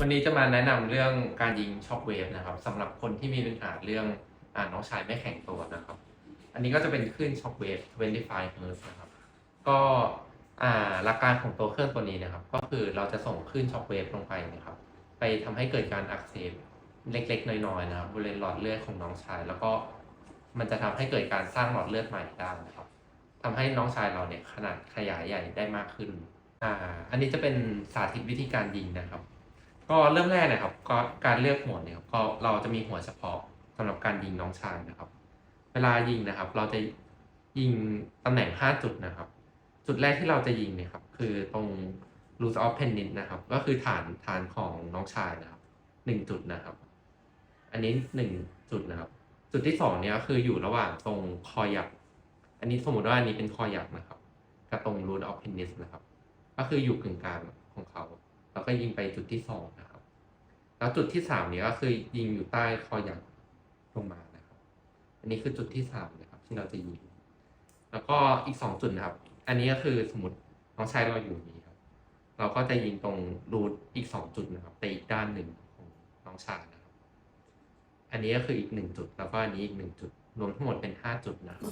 วันนี้จะมาแนะนำเรื่องการยิงช็อคเวฟนะครับสำหรับคนที่มีปัญหาเรื่องอ่าน้องชายไม่แข็งตัวนะครับ อันนี้ก็จะเป็นคลื่นช็อคเวฟ25 Hz นะครับ ก็อ่าหลักการของตัวเครื่องตัวนี้นะครับ ก็คือเราจะส่งคลื่นช็อคเวฟลงไปนะครับ ไปทำให้เกิดการอักเสบเล็ก ๆ น้อยๆนะครับบริเวณหลอดเลือดของน้องชาย แล้วก็มันจะทำให้เกิดการสร้างหลอดเลือดใหม่ได้นะครับทำให้น้องชายเราเนี่ยขนาดขยายใหญ่ได้มากขึ้น อ่า อันนี้จะเป็นสาธิตวิธีการยิงนะครับ ก็เริ่มแรกนะครับ ก็การเลือกหัวเนี่ยครับก็เราจะมีหัวเฉพาะสำหรับการยิงน้องชายนะครับ เวลายิงนะครับ เราจะยิงตำแหน่ง 5 จุดนะครับ จุดแรกที่เราจะยิงเนี่ยครับ คือตรง loose of penis นะครับ ก็คือฐานฐานของน้องชายนะครับหนึ่งจุดนะครับ อันนี้หนึ่งจุดนะครับ จุดที่สองเนี่ยก็คืออยู่ระหว่างตรงคอหยักอันนี้สมมติว่าอันนี้เป็นคอหยักนะครับ กับตรง root of penis นะครับ ก็คืออยู่กึ่งกลางของเขา แล้วก็ยิงไปจุดที่สองนะครับ แล้วจุดที่สามเนี่ยก็คือยิงอยู่ใต้คอหยักลงมานะครับ อันนี้คือจุดที่สามนะครับ ที่เราจะยิง แล้วก็อีกสองจุดนะครับ อันนี้ก็คือสมมติน้องชายเราอยู่นี้ครับ เราก็จะยิงตรงรูทอีกสองจุดนะครับไปอีกด้านหนึ่งของน้องชายนะครับ อันนี้ก็คืออีกหนึ่งจุด แล้วก็อันนี้อีกหนึ่งจุดรวมทั้งหมดเป็นห้าจุดนะครับ